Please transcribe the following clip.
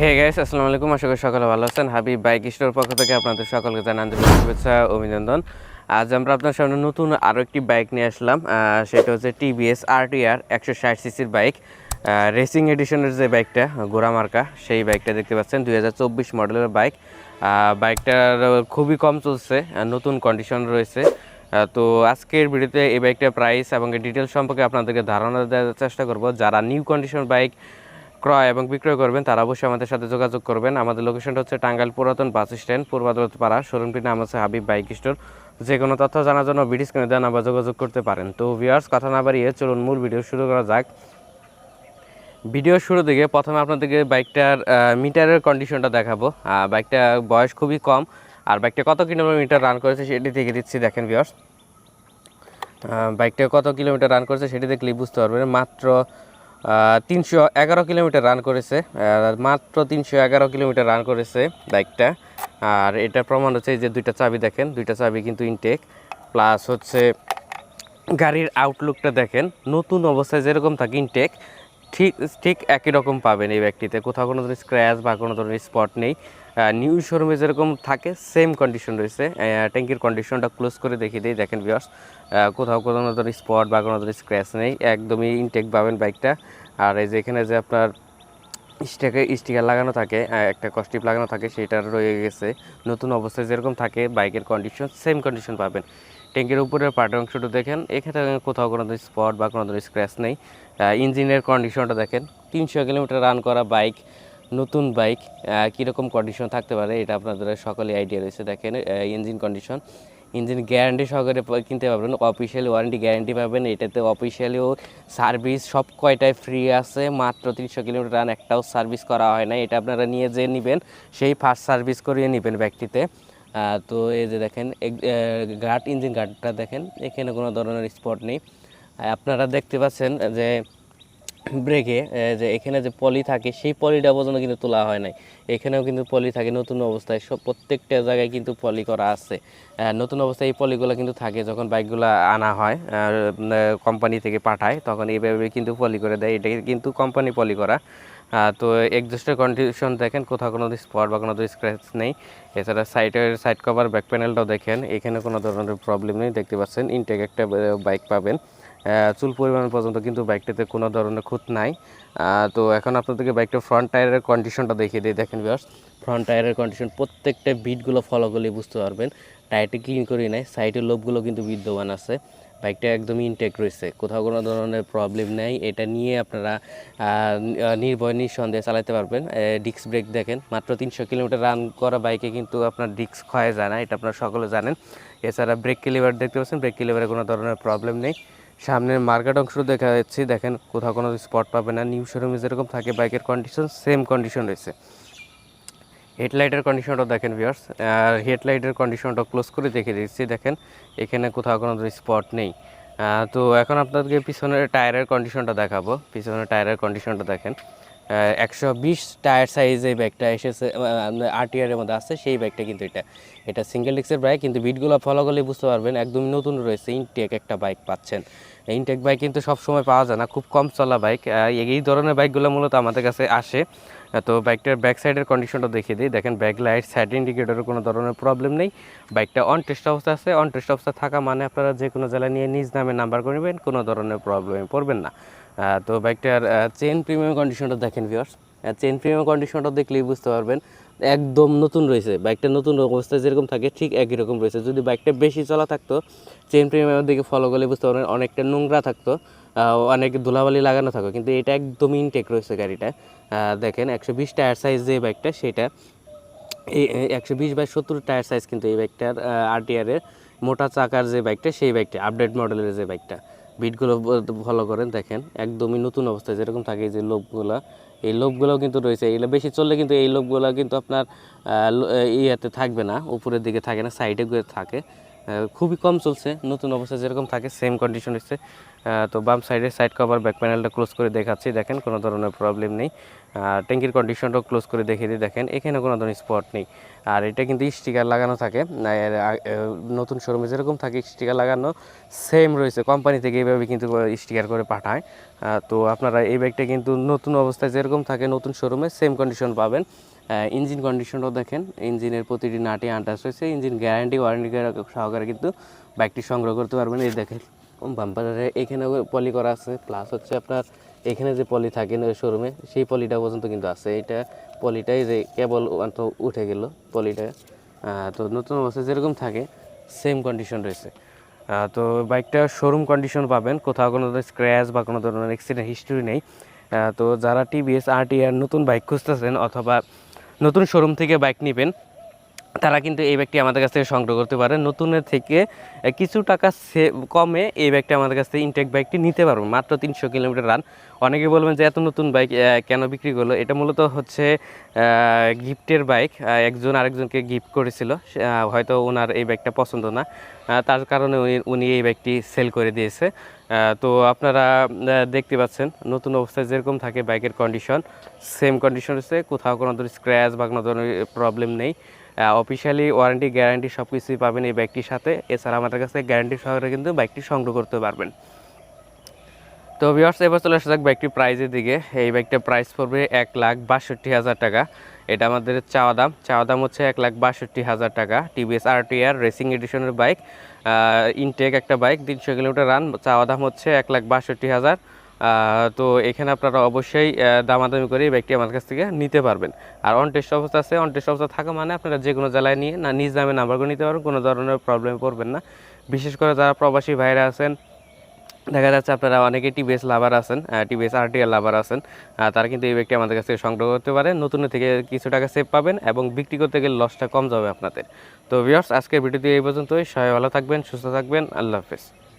Hey guys আসসালামু আলাইকুম আশা করি সকলে ভালো আছেন। হাবিব বাইক স্টোর পক্ষ থেকে আপনাদের সকলকে জানান আন্তরিক শুভেচ্ছা অভিনন্দন। আজ আমরা আপনার সামনে নতুন আরও একটি বাইক নিয়ে আসলাম। সেটা হচ্ছে টিভিএস আরটিআর একশো ষাট সিসির বাইক রেসিং এডিশনের যে বাইকটা গোড়া মার্কা, সেই বাইকটা দেখতে পাচ্ছেন, দুই হাজার চব্বিশ মডেলের বাইক বাইকটার খুবই কম চলছে নতুন কন্ডিশন রয়েছে। তো আজকের ভিডিওতে এই বাইকটার প্রাইস এবং ডিটেলস সম্পর্কে আপনাদেরকে ধারণা দেওয়ার চেষ্টা করব। যারা নিউ কন্ডিশন বাইক ক্রয় এবং বিক্রয় করবেন, তারা অবশ্যই আমাদের সাথে যোগাযোগ করবেন। আমাদের লোকেশনটা হচ্ছে টাঙ্গাইল পুরাতন বাস স্ট্যান্ড পূর্বাদলত পাড়া। শোরুমটির নাম আছে হাবিব বাইক স্টোর যে কোনো তথ্য জানার জন্য ভিডিও স্ক্রিনে দেন আবার যোগাযোগ করতে পারেন। তো ভিউয়ার্স কথা না বাড়িয়ে চলুন মূল ভিডিও শুরু করা যাক। ভিডিও শুরু দিকে প্রথমে আপনাদেরকে বাইকটার মিটারের কন্ডিশনটা দেখাবো। বাইকটা বয়স খুবই কম। আর বাইকটা কত কিলোমিটার রান করেছে সেটি দেখে দিচ্ছি, দেখেন ভিউয়ার্স বাইকটা কত কিলোমিটার রান করেছে সেটি দেখলেই বুঝতে পারবেন। মাত্র তিনশো এগারো কিলোমিটার রান করেছে মাত্র তিনশো এগারো কিলোমিটার রান করেছে বাইকটা আর এটা প্রমাণ হচ্ছে এই যে দুইটা চাবি দেখেন, দুইটা চাবি কিন্তু ইনটেক প্লাস হচ্ছে গাড়ির আউটলুকটা দেখেন, নতুন অবস্থায় যেরকম থাকে ইনটেক ঠিক ঠিক একই রকম পাবেন এই ব্যক্তিতে। কোথাও কোনো ধরনের স্ক্র্যাচ বা কোনো ধরনের স্পট নেই। নিউ শোরুমে যেরকম থাকে সেম কন্ডিশন রয়েছে। ট্যাঙ্কির কন্ডিশনটা ক্লোজ করে দেখিয়ে দিই, দেখেন বিয়ার্স কোথাও কোনো ধরনের স্পট বা কোনো ধরনের স্ক্র্যাচ নেই, একদমই ইনটেক পাবেন বাইকটা আর এই যে এখানে যে আপনার স্টিকার স্টিকার লাগানো থাকে একটা কস্টিপ লাগানো থাকে, সেটা রয়ে গেছে। নতুন অবস্থায় যেরকম থাকে বাইকের কন্ডিশন সেম কন্ডিশন পাবেন। ট্যাঙ্কের উপরের পার্টের অংশটা দেখেন, এখানে কোথাও কোনো স্পট বা কোনো স্ক্র্যাচ নেই। ইঞ্জিনের কন্ডিশনটা দেখেন, তিনশো কিলোমিটার রান করা বাইক নতুন বাইক কীরকম কন্ডিশন থাকতে পারে এটা আপনাদের সকলে আইডিয়া রয়েছে। দেখেন ইঞ্জিন কন্ডিশন ইঞ্জিন গ্যারান্টি সহকারে কিনতে পারবেন অফিসিয়ালি ওয়ারেন্টি গ্যারান্টি পাবেন। এটাতে অফিসিয়ালিও সার্ভিস সব কয়টাই ফ্রি আছে, মাত্র তিনশো কিলোমিটার রান একটাও সার্ভিস করা হয় না। এটা আপনারা নিয়ে যে নেবেন, সেই ফার্স্ট সার্ভিস করিয়ে নেবেন ব্যক্তিতে। তো এই যে দেখেন গার্ড ইঞ্জিন গার্ডটা দেখেন, এখানে কোনো ধরনের স্পট নেই। আপনারা দেখতে পাচ্ছেন যে ব্রেকে যে এখানে যে পলি থাকে, সেই পলিটা পর্যন্ত কিন্তু তোলা হয় নাই। এখানেও কিন্তু পলি থাকে, নতুন অবস্থায় সব প্রত্যেকটা জায়গায় কিন্তু পলি করা আছে। নতুন অবস্থায় এই পলিগুলো কিন্তু থাকে যখন বাইকগুলো আনা হয় কোম্পানি থেকে পাঠায়, তখন এইভাবে কিন্তু পলি করে দেয়। এটা কিন্তু কোম্পানি পলি করা। তো এক্সস্টের কন্ডিশন দেখেন, কোথাও কোনো স্পট বা কোনো স্ক্র্যাচ নেই। এছাড়া সাইডের সাইড কভার ব্যাক প্যানেলটাও দেখেন, এখানে কোনো ধরনের প্রবলেম নেই, দেখতে পাচ্ছেন ইনটেক একটা বাইক পাবেন। চুল পরিমাণ পর্যন্ত কিন্তু বাইকটাতে কোনো ধরনের খুঁত নাই। তো এখন আপনাদেরকে বাইকটা ফ্রন্ট টায়ারের কন্ডিশনটা দেখিয়ে দিই। দেখেন বিয়ার্স ফ্রন্ট টায়ারের কন্ডিশন প্রত্যেকটা বিটগুলো ফলো করলে বুঝতে পারবেন। টায়ারটি ক্লিন করি নাই সাইডের লোভগুলো কিন্তু বিদ্যমান আছে। বাইকটা একদমই ইনটেক রয়েছে। কোথাও কোনো ধরনের প্রবলেম নেই। এটা নিয়ে আপনারা নির্ভয় নিঃসন্দেহে চালাতে পারবেন। ডিস্ক ব্রেক দেখেন, মাত্র তিনশো কিলোমিটার রান করা বাইকে কিন্তু আপনার ডিস্ক ক্ষয়ে যায় না, এটা আপনারা সকলে জানেন। এছাড়া ব্রেক কিলিভার দেখতে পাচ্ছেন ব্রেক কিলিভারে কোনো ধরনের প্রবলেম নেই। সামনের মার্কেট অংশ দেখা যাচ্ছে। দেখেন, কোথাও কোনো স্পট পাবে না। নিউ শোরুমে যেরকম থাকে, বাইকের কন্ডিশন সেম কন্ডিশন রয়েছে। হেডলাইটের কন্ডিশনটা দেখেন ভিওর্স আর হেডলাইটের কন্ডিশনটা ক্লোজ করে দেখে দিচ্ছি। দেখেন, এখানে কোথাও কোনো স্পট নেই। তো এখন আপনাদেরকে পিছনের টায়ারের কন্ডিশনটা দেখাবো। পিছনের টায়ারের কন্ডিশনটা দেখেন। একশো বিশ টায়ার সাইজ এই ব্যাগটা এসেছে আরটিআর এর মধ্যে আছে, সেই ব্যাগটা কিন্তু এটা। এটা সিঙ্গেল ডিক্সের বাইক কিন্তু বিটগুলো ফলো করলে বুঝতে পারবেন, একদম নতুন রয়েছে ইনটেক একটা বাইক পাচ্ছেন। ইনটেক বাইক কিন্তু সব সময় পাওয়া যায় না, খুব কম চলা বাইক এই ধরনের বাইকগুলো মূলত আমাদের কাছে আসে। তো বাইকটার ব্যাক সাইডের কন্ডিশনটা দেখিয়ে দিই, দেখেন ব্যাক লাইট সাইড ইন্ডিকেটরের কোনো ধরনের প্রবলেম নেই। বাইকটা অন টেস্ট অবস্থা আছে অন টেস্ট অবস্থা থাকা মানে আপনারা যে কোনো জেলা নিয়ে নিজ নামে নাম্বার করবেন কোনো ধরনের প্রবলেমে পড়বেন না। তো বাইকটার চেন প্রিমিয়াম কন্ডিশনটা দেখেন ভিউয়ার্স চেন প্রিমিয়াম কন্ডিশনটা দেখলেই বুঝতে পারবেন, একদম নতুন রয়েছে। বাইকটা নতুন অবস্থায় যেরকম থাকে, ঠিক একই রকম রয়েছে। যদি বাইকটা বেশি চলা থাকতো চেন প্রিমিয়ামের দিকে ফলো করলে বুঝতে পারবেন অনেকটা নোংরা থাকতো অনেক ধুলাবালি লাগানো থাকতো। কিন্তু এটা একদম ইনটেক রয়েছে গাড়িটা। দেখেন, একশো বিশ টায়ার সাইজ যে বাইকটা সেটা এই একশো বিশ বাই সত্তর টায়ার সাইজ কিন্তু এই বাইকটার আরটিআর এর মোটা চাকার যে বাইকটা সেই বাইকটা আপডেট মডেলের যে বাইকটা বিটগুলো ফলো করেন, দেখেন, একদমই নতুন অবস্থায় যেরকম থাকে যে লোভগুলা এই লোভগুলোও কিন্তু রয়েছে, এগুলো বেশি চললে কিন্তু এই লোভগুলো কিন্তু আপনার ইয়েতে থাকবে না, উপরের দিকে থাকে না সাইডে থাকে। খুবই কম চলছে, নতুন অবস্থায় যেরকম থাকে সেম কন্ডিশন হচ্ছে। তো বাম সাইডে সাইড কভার ব্যাক প্যানেলটা ক্লোজ করে দেখাচ্ছি। দেখেন, কোনো ধরনের প্রবলেম নেই। আর ট্যাঙ্কির কন্ডিশনটাও ক্লোজ করে দেখিয়ে দিই। দেখেন এখানে কোনো ধরনের স্পট নেই। আর এটা কিন্তু স্টিকার লাগানো থাকে। নতুন শোরুমে যেরকম থাকে স্টিকার লাগানো সেম রয়েছে। কোম্পানি থেকে এইভাবে কিন্তু স্টিকার করে পাঠায়। তো আপনারা এই ব্যাগটা কিন্তু নতুন অবস্থায় যেরকম থাকে, নতুন শোরুমে সেম কন্ডিশন পাবেন। ইঞ্জিন কন্ডিশনটাও দেখেন। ইঞ্জিনের প্রতিটি নাটি আন্টাস হয়েছে ইঞ্জিন গ্যারান্টি ওয়ারেন্টি সহকারে কিন্তু বাইকটি সংগ্রহ করতে পারবেন। এই দেখেন। বাম্পারে এখানে পলি করা আছে। প্লাস হচ্ছে আপনার এখানে যে পলি থাকে শোরুমে সেই পলিটা পর্যন্ত কিন্তু আছে। এটা পলিটাই যে কেবল উঠে গেল পলিটা। তো নতুন অবস্থায় যেরকম থাকে সেম কন্ডিশন রয়েছে। তো বাইকটা শোরুম কন্ডিশন পাবেন। কোথাও কোনো ধরনের স্ক্র্যাচ বা কোনো ধরনের অ্যাক্সিডেন্ট হিস্টরি নেই। তো যারা টিভিএস আর টি আর নতুন বাইক খুঁজতেছেন অথবা নতুন শোরুম থেকে বাইক নেবেন তারা কিন্তু এই ব্যাগটি আমাদের কাছ থেকে সংগ্রহ করতে পারে। নতুনের থেকে কিছু টাকা কমে এই ব্যাগটি আমাদের কাছ থেকে ইনটেক ব্যাগটি নিতে পারবে। মাত্র তিনশো কিলোমিটার রান অনেকে বলবেন যে এত নতুন বাইক কেন বিক্রি করল? এটা মূলত হচ্ছে গিফটের বাইক একজন আরেকজনকে গিফট করেছিল। হয়তো ওনার এই বাইকটা পছন্দ না। তার কারণে উনি এই বাইকটি সেল করে দিয়েছে। তো আপনারা দেখতে পাচ্ছেন, নতুন অবস্থায় যেরকম থাকে বাইকের কন্ডিশন সেম কন্ডিশন হচ্ছে কোথাও কোনো ধরনের স্ক্র্যাচ বা কোনো ধরনের প্রবলেম নেই। অফিসিয়ালি ওয়ারেন্টি গ্যারান্টি সব কিছুই পাবেন এই বাইকটির সাথে। এছাড়া আমাদের কাছে গ্যারান্টি সহকারে কিন্তু বাইকটি সংগ্রহ করতে পারবেন। তো ভিওর্স এবার চলে আসা যাক বাইকটির প্রাইজের দিকে। এই বাইকটার প্রাইস পড়বে এক লাখ বাষট্টি হাজার টাকা। এটা আমাদের চাওয়া দাম। চাওয়া দাম হচ্ছে এক লাখ বাষট্টি হাজার টাকা। TVS R T R racing এডিশনের bike intact একটা বাইক তিনশো কিলোমিটার রান চাওয়া দাম হচ্ছে এক লাখ বাষট্টি হাজার। তো এখানে আপনারা অবশ্যই দামাদামি করে এই বাইকটি আমার কাছ থেকে নিতে পারবেন। আর অন টেস্ট অবস্থা আছে। অন টেস্ট অবস্থা থাকা মানে আপনারা যে কোনো জেলায় নিয়ে না, নিজ নামে নাম্বার করে নিতে পারবেন। কোনো ধরনের প্রবলেমে পড়বেন না। বিশেষ করে যারা প্রবাসী ভাইরা আছেন দেখা যাচ্ছে আপনারা অনেকে টিভিএস লাভার আছেন টিভিএস আরটিআর লাভার আছেন তারা কিন্তু এই ব্যাগটি আমাদের কাছে সংগ্রহ করতে পারেন, নতুন থেকে কিছু টাকা সেভ পাবেন এবং বিক্রি করতে গেলে লসটা কম যাবে আপনাদের। তো ভিওর্স আজকের ভিডিওটি এই পর্যন্তই। সবাই ভালো থাকবেন, সুস্থ থাকবেন। আল্লাহ হাফেজ।